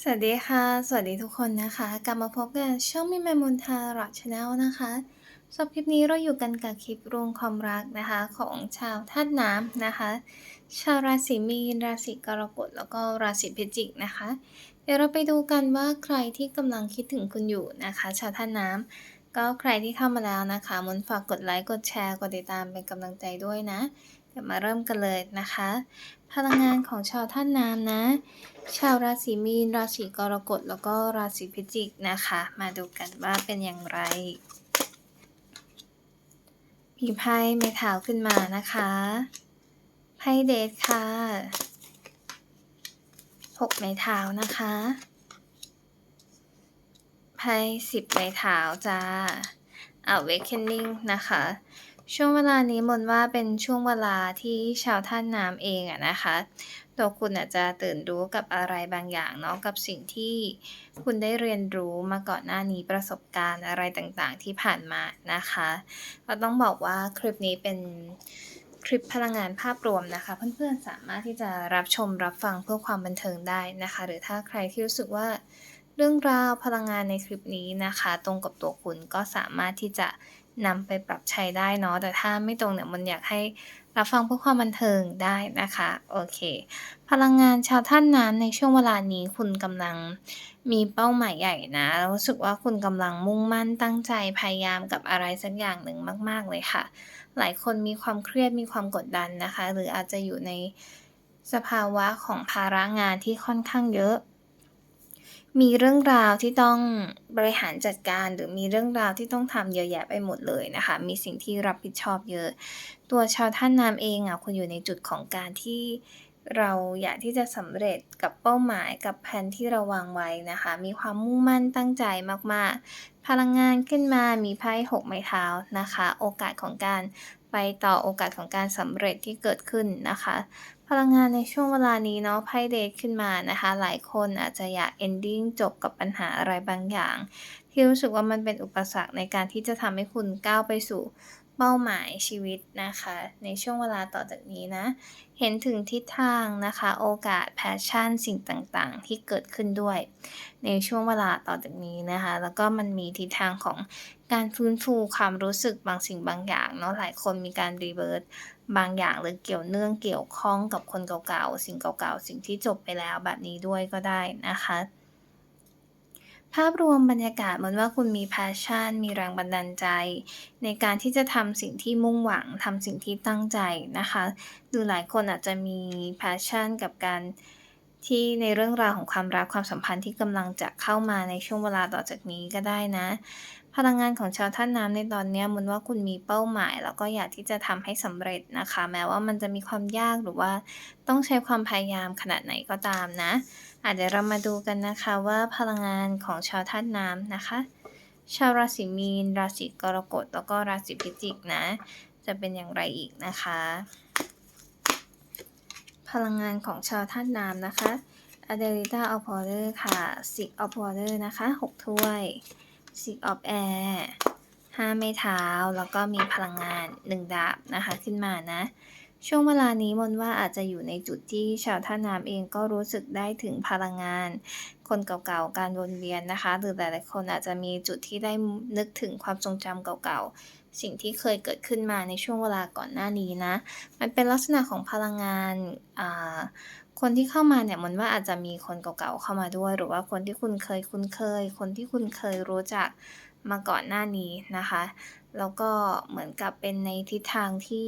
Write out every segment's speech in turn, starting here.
สวัสดีค่ะ สวัสดีทุกคนนะคะ กลับมาพบกันช่องมิมมนทาราชาแนลนะคะสำหรับคลิปนี้เราอยู่กันกับคลิปรวงความรักนะคะ ของชาวธาตุน้ำนะคะ ชาวราศีมีน ราศีกรกฎแล้วก็ราศีพิจิกนะคะ เดี๋ยวเราไปดูกันว่าใครที่กำลังคิดถึงคุณอยู่นะคะ ชาวธาตุน้ำก็ใครที่เข้ามาแล้วนะคะมุนฝากกดไลค์กดแชร์กดติดตามเป็นกำลังใจด้วยนะเดี๋ยวมาเริ่มกันเลยนะคะ พลังงานของชาวธาตุน้ำนะ ชาวราศีมีน ราศีกรกฎ แล้วก็ราศีพิจิกนะคะ มาดูกันว่าเป็นอย่างไรมีไพ่ไม้เท้าขึ้นมานะคะไพ่เดทค่ะหกไม้เท้านะคะไพ่สิบไม้เท้าจ้า awakening นะคะ ช่วงเวลานี้มนว่าเป็นช่วงเวลาที่ชาวท่านน้ำเองอะนะคะ ตัวคุณอาจจะตื่นรู้กับอะไรบางอย่างเนาะกับสิ่งที่คุณได้เรียนรู้มาก่อนหน้านี้ประสบการณ์อะไรต่างๆ ที่ผ่านมานะคะก็ต้องบอกว่าคลิปนี้เป็นคลิปพลังงานภาพรวมนะคะ เพื่อนๆสามารถที่จะรับชมรับฟังเพื่อความบันเทิงได้นะคะ หรือถ้าใครที่รู้สึกว่าเรื่องราวพลังงานในคลิปนี้นะคะ ตรงกับตัวคุณก็สามารถที่จะ นำไปปรับใช้ได้เนาะแต่ถ้าไม่ตรงเนี่ยมันอยากให้รับฟังเพื่อความบันเทิงได้นะคะโอเค พลังงานชาวท่านน้ำในช่วงเวลานี้คุณกำลังมีเป้าหมายใหญ่นะรู้สึกว่าคุณกำลังมุ่งมั่นตั้งใจพยายามกับอะไรสักอย่างหนึ่งมาก ๆ เลยค่ะ หลายคนมีความเครียดมีความกดดันนะคะ หรืออาจจะอยู่ในสภาวะของภาระงานที่ค่อนข้างเยอะ มีเรื่องราวที่ต้องบริหารจัดการหรือมีเรื่องราวที่ต้องทำเยอะแยะไปหมดเลยนะคะ มีสิ่งที่รับผิดชอบเยอะ ตัวชาวท่านน้ำเองอะคุณอยู่ในจุดของการที่เราอยากที่จะสำเร็จกับเป้าหมายกับแผนที่เราวางไว้นะคะ มีความมุ่งมั่นตั้งใจมากๆ พลังงานขึ้นมามีไพ่หกไม้เท้านะคะ โอกาสของการไปต่อโอกาสของการสำเร็จที่เกิดขึ้นนะคะ พลังงานในช่วงเวลานี้เนาะไพ่เดทขึ้นมานะคะ หลายคนอาจจะอยาก ending จบกับปัญหาอะไรบางอย่าง ที่รู้สึกว่ามันเป็นอุปสรรคในการที่จะทำให้คุณก้าวไปสู่ เป้าหมายชีวิตนะคะ ในช่วงเวลาต่อจากนี้นะ เห็นถึงทิศทางนะคะ โอกาสแพชชั่นสิ่งต่างๆ ที่เกิดขึ้นด้วย ในช่วงเวลาต่อจากนี้นะคะ แล้วก็มันมีทิศทางของการฟื้นฟูความรู้สึกบางสิ่งบางอย่างเนาะหลายคนมีการรีเวิร์สบางอย่างหรือเกี่ยวเนื่องเกี่ยวข้องกับคนเก่าๆ สิ่งเก่าๆ สิ่งที่จบไปแล้วแบบนี้ด้วยก็ได้นะคะ ภาพรวมบรรยากาศเหมือนว่าคุณมีแพชชั่น มีแรงบันดาลใจ ในการที่จะทำสิ่งที่มุ่งหวังทำสิ่งที่ตั้งใจนะคะหรือหลายคนอาจจะมีแพชชั่นกับการที่ในเรื่องราวของความรักความสัมพันธ์ที่กำลังจะเข้ามาในช่วงเวลาต่อจากนี้ก็ได้นะ พลังงานของชาวท่านน้ำในตอนนี้มันว่าคุณมีเป้าหมาย แล้วก็อยากที่จะทำให้สำเร็จนะคะ แม้ว่ามันจะมีความยากหรือว่าต้องใช้ความพยายามขนาดไหนก็ตามนะ อาจจะเรามาดูกันนะคะว่าพลังงานของชาวธาตุน้ำนะคะ ชาวราศีมีน ราศีกรกฎแล้วก็ราศีพิจิกนะ จะเป็นอย่างไรอีกนะคะ พลังงานของชาวธาตุน้ำนะคะอเดลิต้าออพอร์เดอร์ค่ะซิกออพอร์เดอร์นะคะหกถ้วยซิกออฟแอร์ห้าไม้เท้า แล้วก็มีพลังงานหนึ่งดาบนะคะขึ้นมานะ ช่วงเวลานี้มนว่าอาจจะอยู่ในจุดที่ชาวท่าน้ำเองก็รู้สึกได้ถึงพลังงาน คนเก่าๆ การวนเวียนนะคะ หรือหลายๆคนอาจจะมีจุดที่ได้นึกถึงความทรงจำเก่าๆ สิ่งที่เคยเกิดขึ้นมาในช่วงเวลาก่อนหน้านี้นะ มันเป็นลักษณะของพลังงานอ่าคนที่เข้ามาเนี่ยมันว่าอาจจะมีคนเก่าๆเข้ามาด้วย หรือว่าคนที่คุณเคยคุ้นเคย คนที่คุณเคยรู้จักมาก่อนหน้านี้นะคะ แล้วก็เหมือนกับเป็นในทิศทางที่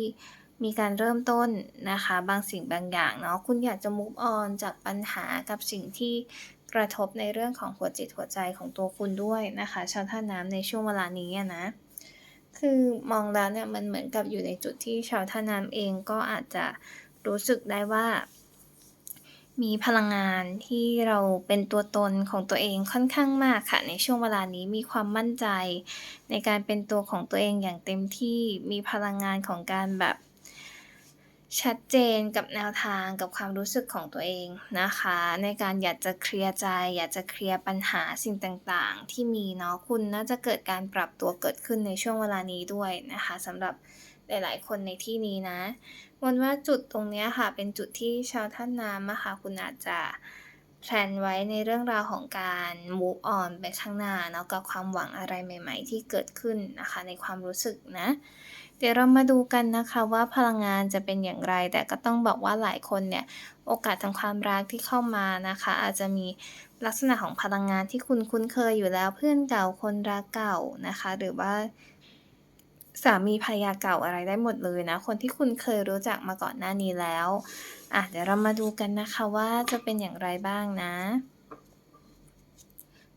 มีการเริ่มต้นนะคะ บางสิ่งบางอย่างเนาะคุณอยากจะ move on จากปัญหากับสิ่งที่กระทบในเรื่องของหัวจิตหัวใจของตัวคุณด้วยนะคะชาวท่าน้ำในช่วงเวลานี้นะ คือมองแล้วเนี่ยมันเหมือนกับอยู่ในจุดที่ชาวท่าน้ำเองก็อาจจะรู้สึกได้ว่า มีพลังงานที่เราเป็นตัวตนของตัวเองค่อนข้างมากค่ะ ในช่วงเวลานี้มีความมั่นใจ ในการเป็นตัวของตัวเองอย่างเต็มที่มีพลังงานของการแบบ ชัดเจนกับแนวทางกับความรู้สึกของตัวเองนะคะ ในการอยากจะเคลียร์ใจ อยากจะเคลียร์ปัญหาสิ่งต่างๆ ที่มีเนาะคุณน่าจะเกิดการปรับตัวเกิดขึ้นในช่วงเวลานี้ด้วยนะคะสำหรับหลายๆ คนในที่นี้นะวันว่าจุดตรงนี้ค่ะเป็นจุดที่ชาวท่านน้ำอะค่ะคุณอาจจะแพลนไว้ในเรื่องราวของการ move on ไปข้างหน้าเนาะกับความหวังอะไรใหม่ ๆ ที่เกิดขึ้นนะคะในความรู้สึกนะ เดี๋ยวเรามาดูกันนะคะว่าพลังงานจะเป็นอย่างไร แต่ก็ต้องบอกว่าหลายคนเนี่ยโอกาสทางความรักที่เข้ามานะคะ อาจจะมีลักษณะของพลังงานที่คุณคุ้นเคยอยู่แล้วเพื่อนเก่าคนรักเก่านะคะ หรือว่าสามีภรรยาเก่าอะไรได้หมดเลยนะคนที่คุณเคยรู้จักมาก่อนหน้านี้แล้วอะเดี๋ยวเรามาดูกันนะคะว่าจะเป็นอย่างไรบ้างนะ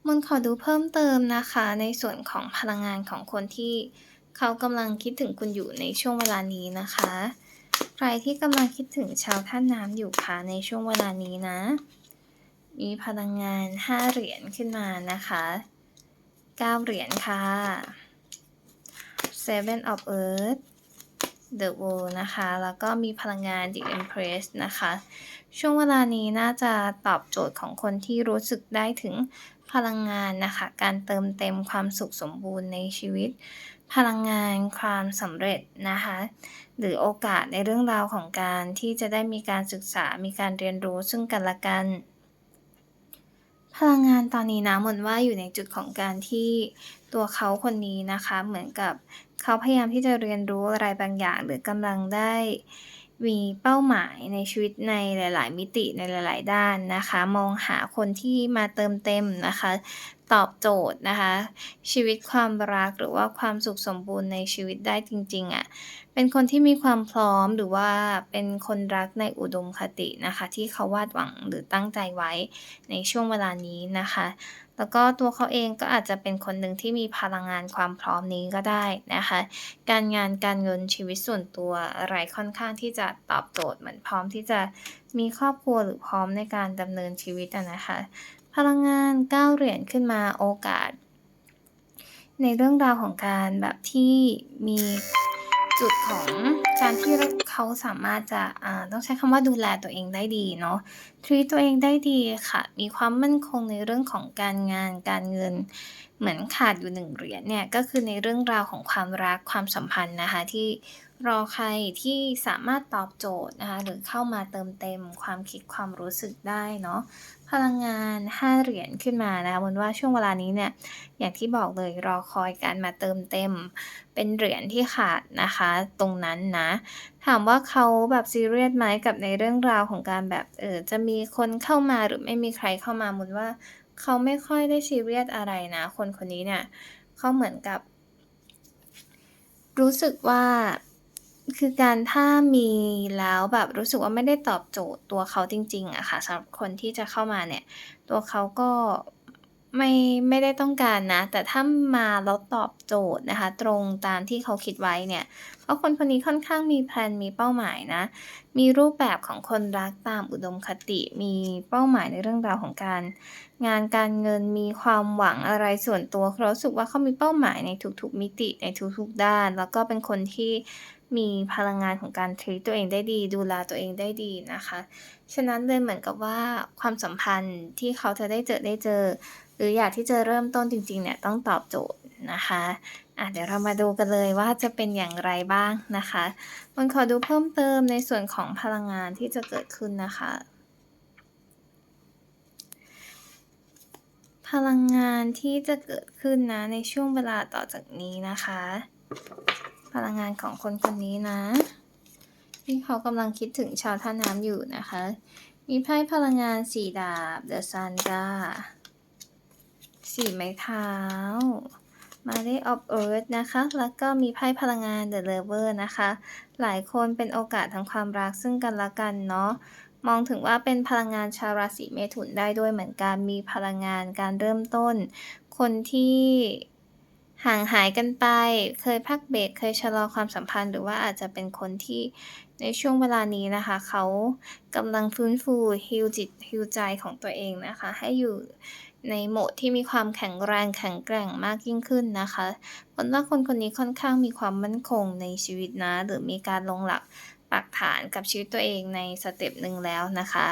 มนต์ขอดูเพิ่มเติมนะคะ ในส่วนของพลังงานของคนที่ เขากำลังคิดถึงคุณอยู่ในช่วงเวลานี้นะคะ ใครที่กำลังคิดถึงชาวธาตุน้ำอยู่คะในช่วงเวลานี้นะ มีพลังงาน5เหรียญขึ้นมานะคะ9เหรียญค่ะ Seven of Earth The World นะคะ แล้วก็มีพลังงาน The Empress นะคะ ช่วงเวลานี้น่าจะตอบโจทย์ของคนที่รู้สึกได้ถึงพลังงานนะคะ การเติมเต็มความสุขสมบูรณ์ในชีวิต พลังงานความสำเร็จนะคะหรือโอกาสในเรื่องราวของการที่จะได้มีการศึกษามีการเรียนรู้ซึ่งกันและกัน พลังงานตอนนี้นะมนว่าอยู่ในจุดของการที่ตัวเขาคนนี้นะคะเหมือนกับเขาพยายามที่จะเรียนรู้อะไรบางอย่างหรือกำลังได้มีเป้าหมายในชีวิตในหลาย ๆ มิติในหลาย ๆ ด้านนะคะ มองหาคนที่มาเติมเต็มนะคะ ตอบโจทย์นะคะ ชีวิตความรักหรือว่าความสุขสมบูรณ์ในชีวิตได้จริงๆอะเป็นคนที่มีความพร้อมหรือว่าเป็นคนรักในอุดมคตินะคะ ที่เขาวาดหวังหรือตั้งใจไว้ในช่วงเวลานี้นะคะ แล้วก็ตัวเขาเองก็อาจจะเป็นคนหนึ่งที่มีพลังงานความพร้อมนี้ก็ได้นะคะ การงานการเงินชีวิตส่วนตัวอะไรค่อนข้างที่จะตอบโจทย์เหมือนพร้อมที่จะมีครอบครัวหรือพร้อมในการดำเนินชีวิตอะนะคะ พลังงาน 9 เหรียญขึ้นมาโอกาส ในเรื่องราวของการแบบที่มีจุดของการที่เขาสามารถจะอ่าต้องใช้คำว่าดูแลตัวเองได้ดีเนาะ treat ตัวเองได้ดีค่ะ มีความมั่นคงในเรื่องของการงานการเงิน เหมือนขาดอยู่1เหรียญเนี่ย ก็คือในเรื่องราวของความรักความสัมพันธ์นะคะ ที่รอใครที่สามารถตอบโจทย์นะคะ หรือเข้ามาเติมเต็มความคิดความรู้สึกได้เนาะ พลังงาน 5 เหรียญขึ้นมานะคะมนว่าช่วงเวลานี้เนี่ยอย่างที่บอกเลยรอคอยการมาเติมเต็ม เป็นเหรียญที่ขาดนะคะตรงนั้นนะ ถามว่าเขาแบบซีเรียสไหมกับในเรื่องราวของการแบบเออจะมีคนเข้ามาหรือไม่มีใครเข้ามามันว่าเขาไม่ค่อยได้ซีเรียสอะไรนะ คนคนนี้เนี่ยเขาเหมือนกับ รู้สึกว่า คือการ ถ้ามีแล้วแบบรู้สึกว่าไม่ได้ตอบโจทย์ตัวเขาจริง ๆ อะค่ะสำหรับคนที่จะเข้ามาเนี่ย ตัวเขาก็ไม่ ไม่ได้ต้องการนะ แต่ถ้ามาแล้วตอบโจทย์นะคะ ตรงตามที่เขาคิดไว้เนี่ย เพราะคนคนนี้ค่อนข้างมีแพลนมีเป้าหมายนะ มีรูปแบบของคนรักตามอุดมคติ มีเป้าหมายในเรื่องราวของการ งานการเงินมีความหวังอะไรส่วนตัวเขารู้สึกว่าเขามีเป้าหมายในทุกๆมิติในทุกๆด้าน แล้วก็เป็นคนที่ มีพลังงานของการ treat ตัวเองได้ดี ดูแลตัวเองได้ดีนะคะ ฉะนั้นเลยเหมือนกับว่าความสัมพันธ์ที่เขาจะได้เจอได้เจอ หรืออยากที่จะเริ่มต้นจริงๆเนี่ยต้องตอบโจทย์นะคะอะเดี๋ยวเรามาดูกันเลยว่าจะเป็นอย่างไรบ้างนะคะมันขอดูเพิ่มเติมในส่วนของพลังงานที่จะเกิดขึ้นนะคะ พลังงานที่จะเกิดขึ้นนะในช่วงเวลาต่อจากนี้นะคะ พลังงานของคนคนนี้นะที่เขากำลังคิดถึงชาวธาน้ำอยู่นะคะ มีไพ่พลังงาน4ดาบ The Sun จ้ะ4ไม้เท้า Marriage of Earth นะคะ แล้วก็มีไพ่พลังงาน The Lover นะคะ หลายคนเป็นโอกาสทางความรักซึ่งกันและกันเนาะ มองถึงว่าเป็นพลังงานชาวราศีเมถุนได้ด้วยเหมือนกัน มีพลังงานการเริ่มต้น คนที่ ห่างหายกันไป เคยพักเบรก เคยชะลอความสัมพันธ์ หรือว่าอาจจะเป็นคนที่ในช่วงเวลานี้นะคะ เขากำลังฟื้นฟู heal จิต heal ใจของตัวเองนะคะ ให้อยู่ในโหมดที่มีความแข็งแรงแข็งแกร่งมากยิ่งขึ้นนะคะมนว่าคนคนนี้ค่อนข้างมีความมั่นคงในชีวิตนะ หรือมีการลงหลักปักฐานกับชีวิตตัวเองในสเต็ปหนึ่งแล้วนะคะ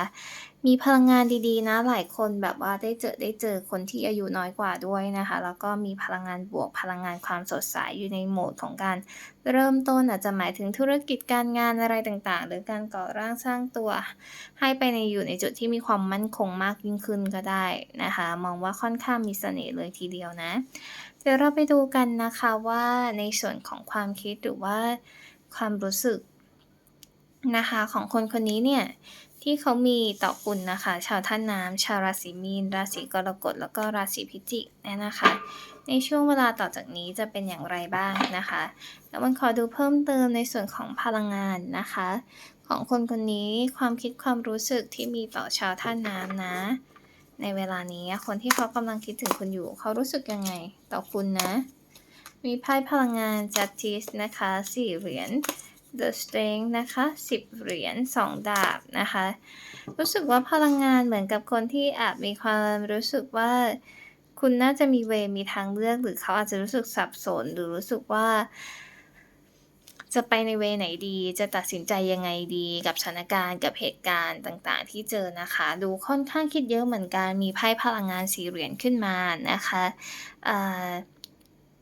มีพลังงานดีๆ นะ หลายคนแบบว่าได้เจอได้เจอคนที่อายุน้อยกว่าด้วยนะคะ แล้วก็มีพลังงานบวกพลังงานความสดใสอยู่ในโหมดของการเริ่มต้นอาจจะหมายถึงธุรกิจการงานอะไรต่างๆ หรือการก่อร่างสร้างตัว ให้ไปในอยู่ในจุดที่มีความมั่นคงมากยิ่งขึ้นก็ได้นะคะ มองว่าค่อนข้างมีเสน่ห์เลยทีเดียวนะ เดี๋ยวเราไปดูกันนะคะว่าในส่วนของความคิดหรือว่าความรู้สึกนะคะของคนคนนี้เนี่ย ที่เขามีต่อคุณนะคะ ชาวธาตุน้ำชาวราศีมีน ราศีกรกฎแล้วก็ราศีพิจิกเนี่ยนะคะ ในช่วงเวลาต่อจากนี้จะเป็นอย่างไรบ้างนะคะแล้วมันขอดูเพิ่มเติมในส่วนของพลังงานนะคะ ของคนคนนี้ความคิดความรู้สึกที่มีต่อชาวธาตุน้ำนะ ในเวลานี้คนที่เขากำลังคิดถึงคุณอยู่ เขารู้สึกยังไงต่อคุณนะ มีไพ่พลังงาน Justice นะคะ4เหรียญ The Strength นะคะ 10 เหรียญ 2 ดาบนะคะ รู้สึกว่าพลังงานเหมือนกับคนที่อาจมีความรู้สึกว่า คุณน่าจะมีเวมีทางเลือก หรือเขาอาจจะรู้สึกสับสน หรือรู้สึกว่า จะไปในเวไหนดี จะตัดสินใจยังไงดี กับสถานการณ์กับเหตุการณ์ต่างๆ ที่เจอนะคะ ดูค่อนข้างคิดเยอะเหมือนกัน มีไพ่พลังงาน4เหรียญขึ้นมานะคะอ่า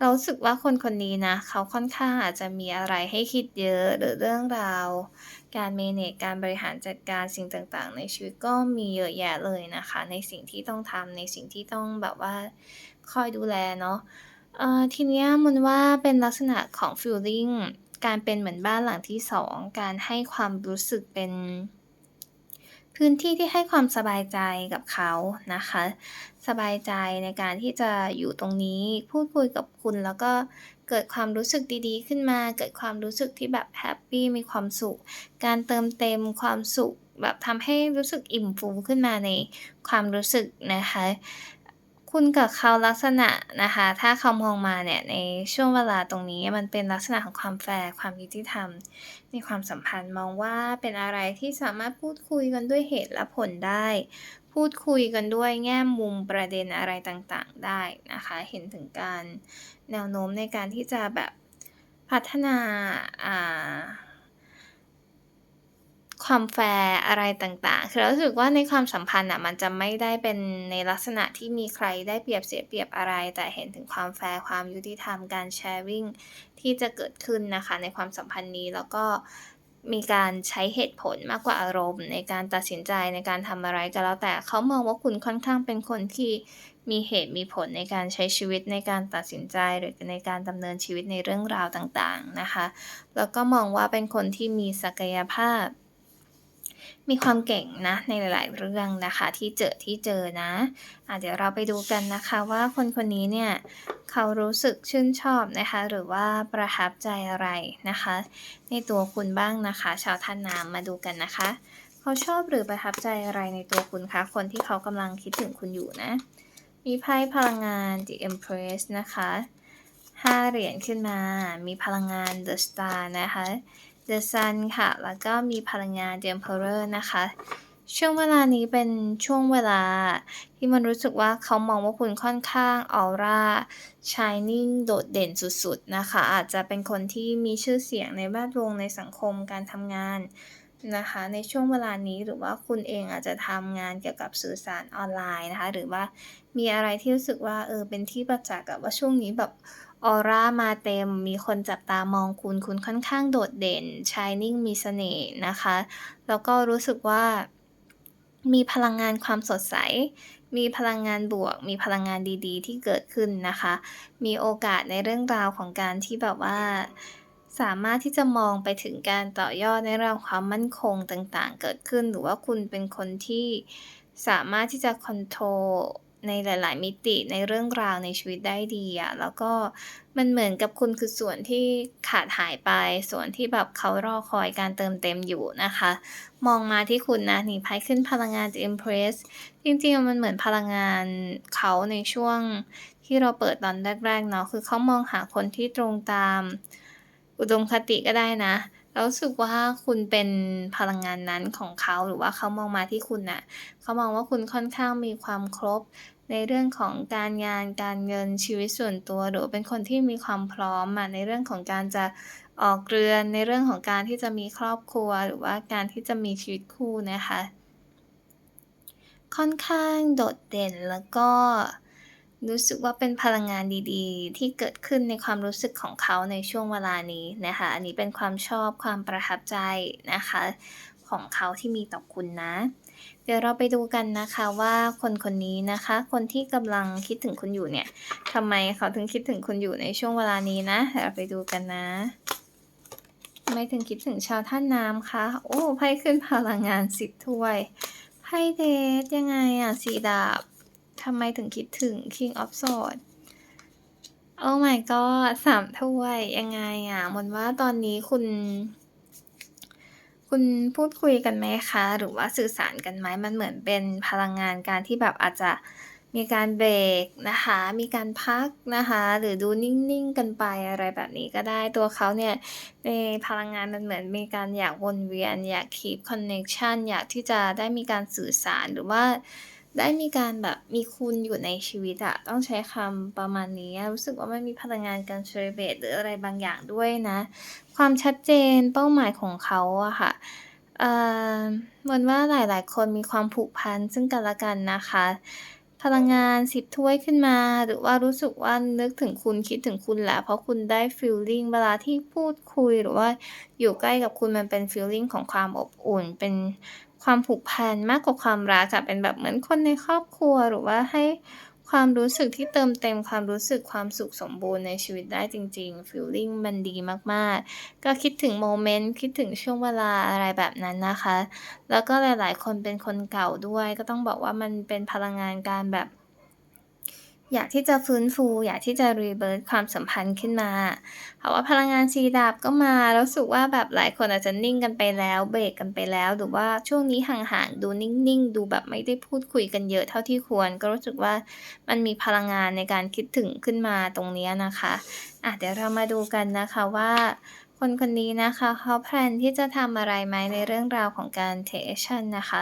เรารู้สึกว่าคนคนนี้นะ เขาค่อนข้างอาจจะมีอะไรให้คิดเยอะ หรือเรื่องราว การ manage การบริหารจัดการสิ่งต่างๆ ในชีวิตก็มีเยอะแยะเลยนะคะ ในสิ่งที่ต้องทำในสิ่งที่ต้องแบบว่าคอยดูแลเนาะเอ่อทีเนี้ยมนว่าเป็นลักษณะของฟีลลิงการเป็นเหมือนบ้านหลังที่2การให้ความรู้สึกเป็น พื้นที่ที่ให้ความสบายใจกับเขานะคะ สบายใจในการที่จะอยู่ตรงนี้พูดคุยกับคุณแล้วก็เกิดความรู้สึกดีๆ ขึ้นมา เกิดความรู้สึกที่แบบแฮปปี้มีความสุข การเติมเต็มความสุข แบบทำให้รู้สึกอิ่มฟูขึ้นมาในความรู้สึกนะคะ คุณกับเขาลักษณะนะคะ ถ้าเขามองมาเนี่ยในช่วงเวลาตรงนี้มันเป็นลักษณะของความแฟร์ความยุติธรรม ในความสัมพันธ์มองว่าเป็นอะไรที่สามารถพูดคุยกันด้วยเหตุและผลได้ พูดคุยกันด้วยแง่มุมประเด็นอะไรต่างๆได้นะคะ เห็นถึงการแนวโน้มในการที่จะแบบพัฒนาอ่า ความแฟร์อะไรต่างๆ คือเรารู้สึกว่าในความสัมพันธ์น่ะมันจะไม่ได้เป็นในลักษณะที่มีใครได้เปรียบเสียเปรียบอะไร แต่เห็นถึงความแฟร์ความยุติธรรมการ sharing ที่จะเกิดขึ้นนะคะในความสัมพันธ์นี้แล้วก็มีการใช้เหตุผลมากกว่าอารมณ์ ในการตัดสินใจในการทำอะไรก็แล้วแต่เขามองว่าคุณค่อนข้างเป็นคนที่มีเหตุมีผลในการใช้ชีวิตในการตัดสินใจหรือในการดำเนินชีวิตในเรื่องราวต่างๆนะคะ แล้วก็มองว่าเป็นคนที่มีศักยภาพ มีความเก่งนะในหลาย ๆ เรื่องนะคะที่เจอที่เจอนะอ่าเดี๋ยวเราไปดูกันนะคะว่าคนคนนี้เนี่ยเขารู้สึกชื่นชอบนะคะ หรือว่าประทับใจอะไรนะคะ ในตัวคุณบ้างนะคะ ชาวธาตุน้ำมาดูกันนะคะ เขาชอบหรือประทับใจอะไรในตัวคุณคะคนที่เขากำลังคิดถึงคุณอยู่นะ มีไพ่พลังงาน The Empress นะคะ5เหรียญขึ้นมา มีพลังงาน The Star นะคะ The Sun ค่ะ แล้วก็มีพลังงาน The Emperor นะคะ ช่วงเวลานี้เป็นช่วงเวลา ที่มันรู้สึกว่าเขามองว่าคุณค่อนข้างออร่า shining โดดเด่นสุดๆ นะคะ อาจจะเป็นคนที่มีชื่อเสียงในแวดวงในสังคมการทำงานนะคะในช่วงเวลานี้หรือว่าคุณเองอาจจะทำงานเกี่ยวกับสื่อสารออนไลน์นะคะ หรือว่ามีอะไรที่รู้สึกว่าเออเป็นที่ประจักษ์อะว่าช่วงนี้แบบ ออร่ามาเต็ม มีคนจับตามองคุณ คุณค่อนข้างโดดเด่น shining มีเสน่ห์นะคะ แล้วก็รู้สึกว่า มีพลังงานความสดใส มีพลังงานบวก มีพลังงานดี ๆ ที่เกิดขึ้นนะคะ มีโอกาสในเรื่องราวของการที่แบบว่า สามารถที่จะมองไปถึงการต่อยอดในเรื่องความมั่นคงต่างๆ เกิดขึ้น หรือว่าคุณเป็นคนที่สามารถที่จะคอนโทรล ในหลาย ๆ มิติในเรื่องราวในชีวิตได้ดีอะแล้วก็มันเหมือนกับคุณคือส่วนที่ขาดหายไป ส่วนที่แบบเขารอคอยการเติมเต็มอยู่นะคะ มองมาที่คุณนะนี่ไพ่ขึ้นพลังงาน The Empress จริง ๆ มันเหมือนพลังงานเขาในช่วงที่เราเปิดตอนแรก ๆ เนาะคือเขามองหาคนที่ตรงตาม อุดมคติก็ได้นะเรารู้สึกว่าคุณเป็นพลังงานนั้นของเขาหรือว่าเขามองมาที่คุณน่ะเขามองว่าคุณค่อนข้างมีความครบ ในเรื่องของการงานการเงินชีวิตส่วนตัว หรือเป็นคนที่มีความพร้อมอะในเรื่องของการจะออกเรือนในเรื่องของการที่จะมีครอบครัว หรือว่าการที่จะมีชีวิตคู่นะคะ ค่อนข้างโดดเด่นแล้วก็รู้สึกว่าเป็นพลังงานดีๆ ที่เกิดขึ้นในความรู้สึกของเขาในช่วงเวลานี้นะคะ อันนี้เป็นความชอบความประทับใจนะคะ ของเขาที่มีต่อคุณนะ เดี๋ยวเราไปดูกันนะคะว่าคนคนนี้นะคะ คนที่กำลังคิดถึงคุณอยู่เนี่ยทำไมเขาถึงคิดถึงคุณอยู่ในช่วงเวลานี้นะเดี๋ยวเราไปดูกันนะทำไมถึงคิดถึงชาวท่านน้ำคะโอ้ไพ่ขึ้นพลังงานสิบถ้วยไพ่เดทยังไงอะสีดาบทำไมถึงคิดถึง King of Swords โอ้ my god สามถ้วยยังไงอะมนว่าตอนนี้คุณ คุณพูดคุยกันไหมคะ หรือว่าสื่อสารกันไหม มันเหมือนเป็นพลังงานการที่แบบอาจจะมีการเบรกนะคะ มีการพักนะคะ หรือดูนิ่ง ๆ กันไป อะไรแบบนี้ก็ได้ ตัวเขาเนี่ย ในพลังงานมันเหมือนมีการอยากวนเวียน อยาก keep connection อยากที่จะได้มีการสื่อสาร หรือว่า ได้มีการแบบมีคุณอยู่ในชีวิตอะต้องใช้คำประมาณนี้ รู้สึกว่ามันมีพลังงานการ celebrate หรืออะไรบางอย่างด้วยนะ ความชัดเจนเป้าหมายของเขาอะค่ะเอ่อเหมือนว่าหลาย ๆ คนมีความผูกพันซึ่งกันและกันนะคะ พลังงานสิบถ้วยขึ้นมา หรือว่ารู้สึกว่านึกถึงคุณคิดถึงคุณแหละ เพราะคุณได้ฟีลลิ่งเวลาที่พูดคุยหรือว่าอยู่ใกล้กับคุณมันเป็นฟีลลิ่งของความอบอุ่นเป็น ความผูกพันมากกว่าความรักอะเป็นแบบเหมือนคนในครอบครัว หรือว่าให้ความรู้สึกที่เติมเต็มความรู้สึกความสุขสมบูรณ์ในชีวิตได้จริงๆฟิลลิ่งมันดีมากๆ ก็คิดถึงโมเมนต์คิดถึงช่วงเวลาอะไรแบบนั้นนะคะ แล้วก็หลายๆ คนเป็นคนเก่าด้วย ก็ต้องบอกว่ามันเป็นพลังงานการแบบ อยากที่จะฟื้นฟู อยากที่จะ rebirth ความสัมพันธ์ขึ้นมา เพราะว่าพลังงานสีดาบก็มารู้วสึกว่าแบบหลายคนอาจจะนิ่งกันไปแล้วเบรกกันไปแล้ว หรือว่าช่วงนี้ห่างๆดูนิ่งๆ ดูแบบไม่ได้พูดคุยกันเยอะเท่าที่ควร ก็รู้สึกว่ามันมีพลังงานในการคิดถึงขึ้นมาตรงนี้นะคะอะเดี๋ยวเรามาดูกันนะคะว่า คนคนนี้นะคะเขาแพลนที่จะทำอะไรไหมในเรื่องราวของการ take action นะคะ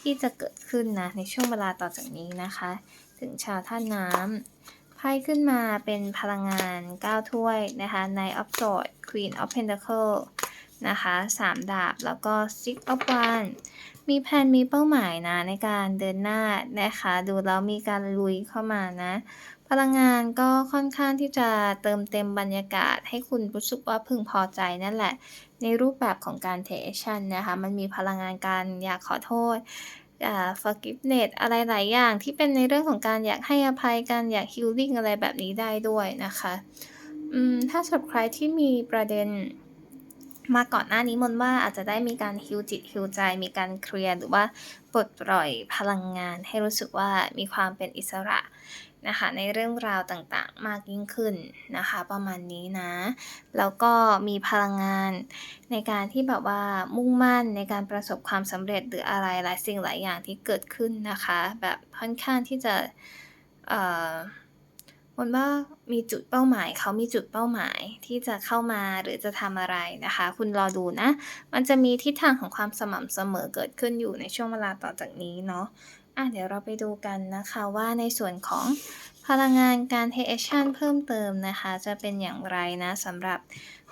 ที่จะเกิดขึ้นนะในช่วงเวลาต่อจากนี้นะคะ ถึงชาวท่าน้ำไพ่ขึ้นมาเป็นพลังงาน 9 ถ้วยนะคะ Knight of Swords Queen of Pentacles นะคะ 3 ดาบแล้วก็ Six of Wands มีแผนมีเป้าหมายนะในการเดินหน้านะคะ ดูแล้วมีการลุยเข้ามานะ พลังงานก็ค่อนข้างที่จะเติมเต็มบรรยากาศ ให้คุณรู้สึกว่าพึงพอใจนั่นแหละ ในรูปแบบของการ take action นะคะ มันมีพลังงานการอยากขอโทษ อ่า forgiveness อะไรหลายอย่างที่เป็นในเรื่องของการอยากให้อภัยกันอยาก healing อะไรแบบนี้ได้ด้วยนะคะอืมถ้าสำหรับใครที่มีประเด็นมาก่อนหน้านี้มนว่าอาจจะได้มีการฮิวจิตฮิวใจ มีการเคลียร์หรือว่าปลดปล่อยพลังงาน ให้รู้สึกว่ามีความเป็นอิสระ นะคะในเรื่องราวต่างๆ มากยิ่งขึ้นนะคะ ประมาณนี้นะ แล้วก็มีพลังงานในการที่แบบว่ามุ่งมั่นในการประสบความสำเร็จหรืออะไรหลายสิ่งหลายอย่างที่เกิดขึ้นนะคะ แบบค่อนข้างที่จะเอ่อมนว่ามีจุดเป้าหมายเขามีจุดเป้าหมายที่จะเข้ามาหรือจะทำอะไรนะคะ คุณรอดูนะ มันจะมีทิศทางของความสม่ำเสมอเกิดขึ้นอยู่ในช่วงเวลาต่อจากนี้เนาะ อะเดี๋ยวเราไปดูกันนะคะว่าในส่วนของพลังงานการ take action เพิ่มเติมนะคะ จะเป็นอย่างไรนะสำหรับ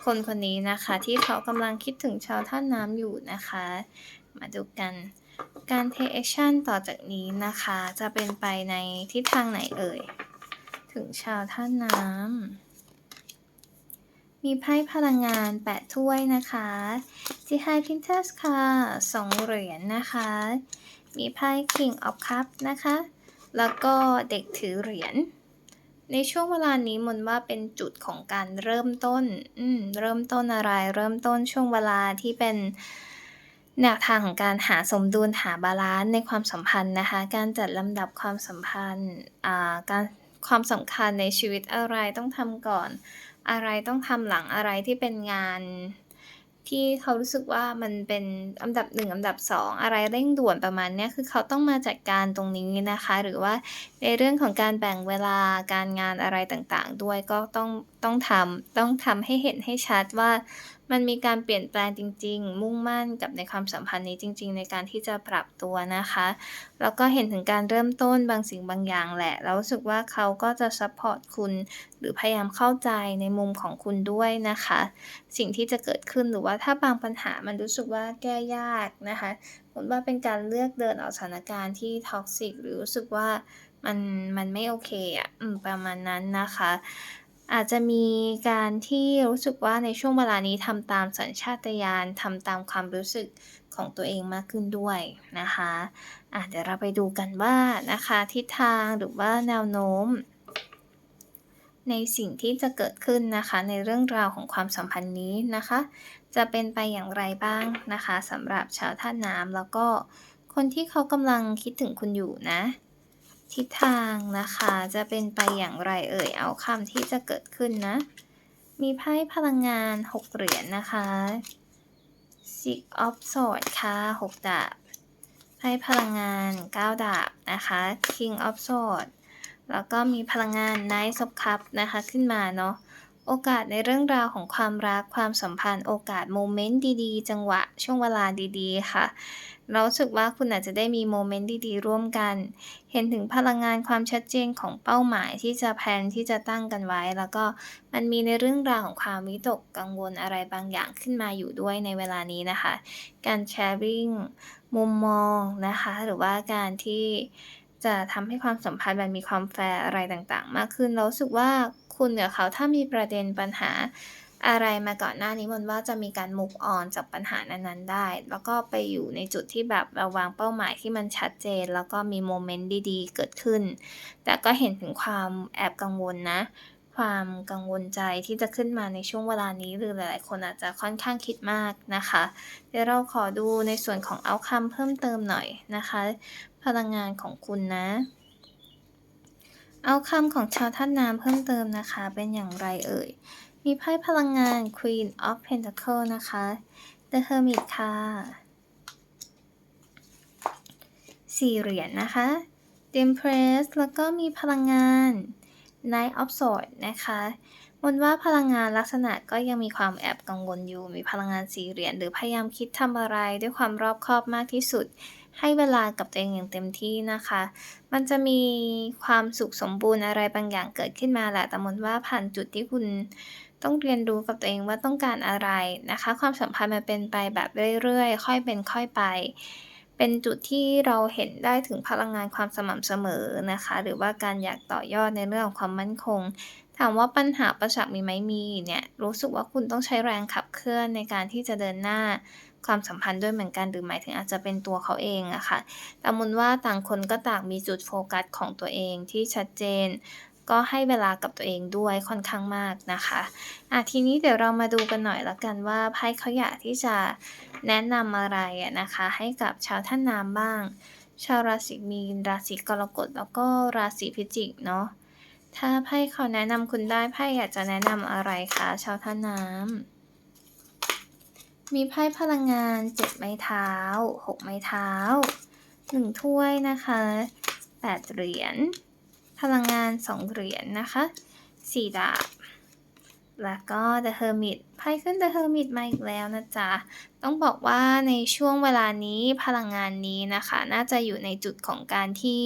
คนคนนี้นะคะ ที่เขากำลังคิดถึงชาวท่าน้ำอยู่นะคะ มาดูกันการ take action ต่อจากนี้นะคะ จะเป็นไปในทิศทางไหนเอ่ย ถึงชาวท่าน้ำมีไพ่พลังงาน 8 ถ้วยนะคะ The High Priestess ค่ะ 2 เหรียญนะคะ มีไพ่ King of Cups นะคะ แล้วก็เด็กถือเหรียญ ในช่วงเวลานี้มนว่าเป็นจุดของการเริ่มต้น อืม เริ่มต้นอะไร เริ่มต้นช่วงเวลาที่เป็นแนวทางของการหาสมดุลหาบาลันซ์ในความสัมพันธ์นะคะ การจัดลำดับความสัมพันธ์ อ่า การความสำคัญในชีวิตอะไรต้องทำก่อน อะไรต้องทำหลังอะไรที่เป็นงาน ที่เขารู้สึกว่ามันเป็นอันดับหนึ่งอันดับสองอะไรเร่งด่วนประมาณนี้คือเขาต้องมาจัดการตรงนี้นะคะ หรือว่าในเรื่องของการแบ่งเวลาการงานอะไรต่างๆ ด้วยก็ต้องต้องทำต้องทำให้เห็นให้ชัดว่า มันมีการเปลี่ยนแปลงจริง ๆ มุ่งมั่นกับในความสัมพันธ์นี้จริง ๆ ในการที่จะปรับตัวนะคะ แล้วก็เห็นถึงการเริ่มต้นบางสิ่งบางอย่างแหละ แล้วรู้สึกว่าเขาก็จะซัปพอร์ตคุณ หรือพยายามเข้าใจในมุมของคุณด้วยนะคะ สิ่งที่จะเกิดขึ้นหรือว่าถ้าบางปัญหามันรู้สึกว่าแก้ยากนะคะเหมือนว่าเป็นการเลือกเดินออกสถานการณ์ที่ toxic หรือรู้สึกว่ามันมันไม่โอเคอะอืมประมาณนั้นนะคะ อาจจะมีการที่รู้สึกว่าในช่วงเวลานี้ทำตามสัญชาตญาณทำตามความรู้สึกของตัวเองมากขึ้นด้วยนะคะอาเดี๋ยวเราไปดูกันว่านะคะทิศทางหรือว่าแนวโน้ม ในสิ่งที่จะเกิดขึ้นนะคะ ในเรื่องราวของความสัมพันธ์นี้นะคะ จะเป็นไปอย่างไรบ้างนะคะสำหรับชาวธาตุน้ำแล้วก็คนที่เขากำลังคิดถึงคุณอยู่นะ ทิศทางนะคะ จะเป็นไปอย่างไรเอ่ยเอาคำที่จะเกิดขึ้นนะ มีไพ่พลังงาน 6 เหรียญนนะคะ Six of Swords ค่ะ6ดาบไพ่พลังงาน 9 ดาบนะคะ King of Swords แล้วก็มีพลังงาน Knight of Cups นะคะขึ้นมาเนาะ โอกาสในเรื่องราวของความรักความสัมพันธ์ โอกาสโมเมนต์ดีๆ จังหวะช่วงเวลาดีๆ ค่ะ เราสึกว่าคุณอาจจะได้มีโมเมนต์ดีๆ ร่วมกัน เห็นถึงพลังงานความชัดเจนของเป้าหมายที่จะแพลนที่จะตั้งกันไว้ แล้วก็มันมีในเรื่องราวของความวิตกกังวลอะไรบางอย่างขึ้นมาอยู่ด้วยในเวลานี้นะคะ การแชร์ริงมุมมองนะคะ หรือว่าการที่จะทำให้ความสัมพันธ์มันมีความแฟร์อะไรต่างๆ มากขึ้นเราสึกว่า คุณกับเขาถ้ามีประเด็นปัญหาอะไรมาก่อนหน้านี้มันว่าจะมีการ move on จากปัญหานั้นๆได้ แล้วก็ไปอยู่ในจุดที่แบบเราวางเป้าหมายที่มันชัดเจน แล้วก็มีโมเมนต์ดีๆ เกิดขึ้น แต่ก็เห็นถึงความแอบกังวลนะ ความกังวลใจที่จะขึ้นมาในช่วงเวลานี้หรือหลายๆ คนอาจจะค่อนข้างคิดมากนะคะ เดี๋ยวเราขอดูในส่วนของ outcome เพิ่มเติมหน่อยนะคะ พลังงานของคุณนะ outcome ของชาวธาตุน้ำเพิ่มเติมนะคะ เป็นอย่างไรเอ่ย มีไพ่พลังงาน Queen of Pentacles นะคะ The Hermit ค่ะ4เหรียญนะคะ The Empress แล้วก็มีพลังงาน Knight of Swords นะคะมนว่าพลังงานลักษณะก็ยังมีความแอบกังวลอยู่ มีพลังงานสี่เหรียญหรือพยายามคิดทำอะไรด้วยความรอบคอบมากที่สุด ให้เวลากับตัวเองอย่างเต็มที่นะคะ มันจะมีความสุขสมบูรณ์อะไรบางอย่างเกิดขึ้นมาแหละ แต่มนว่าผ่านจุดที่คุณต้องเรียนรู้กับตัวเองว่าต้องการอะไรนะคะ ความสัมพันธ์มันเป็นไปแบบเรื่อยๆ ค่อยเป็นค่อยไป เป็นจุดที่เราเห็นได้ถึงพลังงานความสม่ำเสมอนะคะ หรือว่าการอยากต่อยอดในเรื่องของความมั่นคง ถามว่าปัญหาประสักมีไหมมีเนี่ย รู้สึกว่าคุณต้องใช้แรงขับเคลื่อนในการที่จะเดินหน้า ความสัมพันธ์ด้วยเหมือนกันหรือหมายถึงอาจจะเป็นตัวเขาเองอะค่ะแต่มุนว่าต่างคนก็ต่างมีจุดโฟกัสของตัวเองที่ชัดเจน ก็ให้เวลากับตัวเองด้วยค่อนข้างมากนะคะอะทีนี้เดี๋ยวเรามาดูกันหน่อยละกันว่าไพ่เขาอยากที่จะแนะนำอะไรอะนะคะ ให้กับชาวท่านน้ำบ้าง ชาวราศีมีนราศีกรกฎแล้วก็ราศีพิจิกเนาะถ้าไพ่เขาแนะนำคุณได้ไพ่อยากจะแนะนำอะไรคะชาวท่านน้ำ มีไพ่พลังงาน7ไม้เท้า6ไม้เท้า1ถ้วยนะคะ8เหรียญพลังงาน2เหรียญนนะคะ4ดาบแล้วก็ The Hermit ไพ่ขึ้น The Hermit มาอีกแล้วนะจ๊ะ ต้องบอกว่าในช่วงเวลานี้พลังงานนี้นะคะ น่าจะอยู่ในจุดของการที่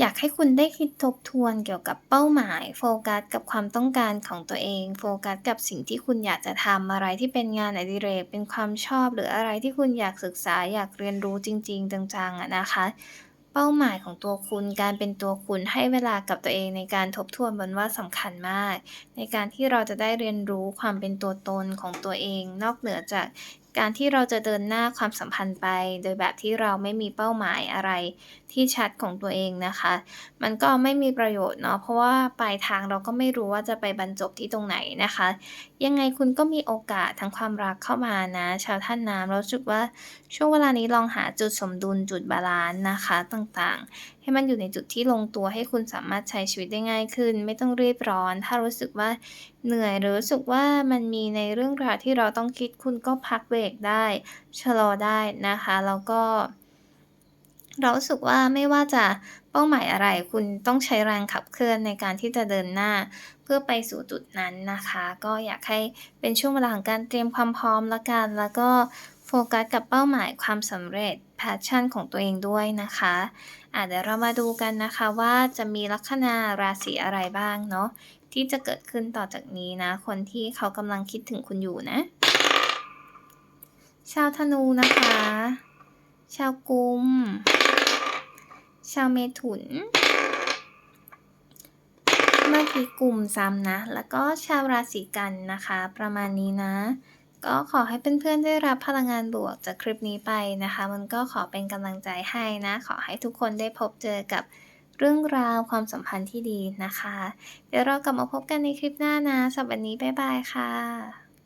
อยากให้คุณได้คิดทบทวนเกี่ยวกับเป้าหมาย โฟกัสกับความต้องการของตัวเอง โฟกัสกับสิ่งที่คุณอยากจะทำอะไรที่เป็นงานอดิเรกเป็นความชอบ หรืออะไรที่คุณอยากศึกษาอยากเรียนรู้จริง ๆ จังๆอะนะคะ เป้าหมายของตัวคุณการเป็นตัวคุณให้เวลากับตัวเองในการทบทวนมนว่าสำคัญมาก ในการที่เราจะได้เรียนรู้ความเป็นตัวตนของตัวเอง นอกเหนือจาก การที่เราจะเดินหน้าความสัมพันธ์ไป โดยแบบที่เราไม่มีเป้าหมายอะไรที่ชัดของตัวเองนะคะ มันก็ไม่มีประโยชน์เนาะเพราะว่าปลายทางเราก็ไม่รู้ว่าจะไปบรรจบที่ตรงไหนนะคะ ยังไงคุณก็มีโอกาสทางความรักเข้ามานะ ชาวท่านน้ำเรารู้สึกว่าช่วงเวลานี้ลองหาจุดสมดุลจุดบาลานซ์นะคะต่างๆ ให้มันอยู่ในจุดที่ลงตัวให้คุณสามารถใช้ชีวิตได้ง่ายขึ้น ไม่ต้องรีบร้อน ถ้ารู้สึกว่าเหนื่อยหรือรู้สึกว่ามันมีในเรื่องราวที่เราต้องคิดคุณก็พักเบรกได้ชะลอได้นะคะแล้วก็ เรารู้สึกว่าไม่ว่าจะเป้าหมายอะไร คุณต้องใช้แรงขับเคลื่อนในการที่จะเดินหน้า เพื่อไปสู่จุดนั้นนะคะ ก็อยากให้เป็นช่วงเวลาของการเตรียมความพร้อมแล้วกัน แล้วก็ โฟกัสกับเป้าหมายความสำเร็จ passion ของตัวเองด้วยนะคะอ่าเดี๋ยวเรามาดูกันนะคะว่าจะมีลัคนาราศีอะไรบ้างเนาะที่จะเกิดขึ้นต่อจากนี้นะ คนที่เขากำลังคิดถึงคุณอยู่นะ ชาวธนูนะคะ ชาวกุม ชาวเมถุนเมื่อกี้กลุ่มซ้ำนะ แล้วก็ชาวราศีกันนะคะ ประมาณนี้นะ ก็ขอให้เพื่อนๆได้รับพลังงานบวกจากคลิปนี้ไปนะคะ มันก็ขอเป็นกำลังใจให้นะ ขอให้ทุกคนได้พบเจอกับเรื่องราวความสัมพันธ์ที่ดีนะคะ เดี๋ยวเรากลับมาพบกันในคลิปหน้านะสำหรับวันนี้บ๊ายบายค่ะ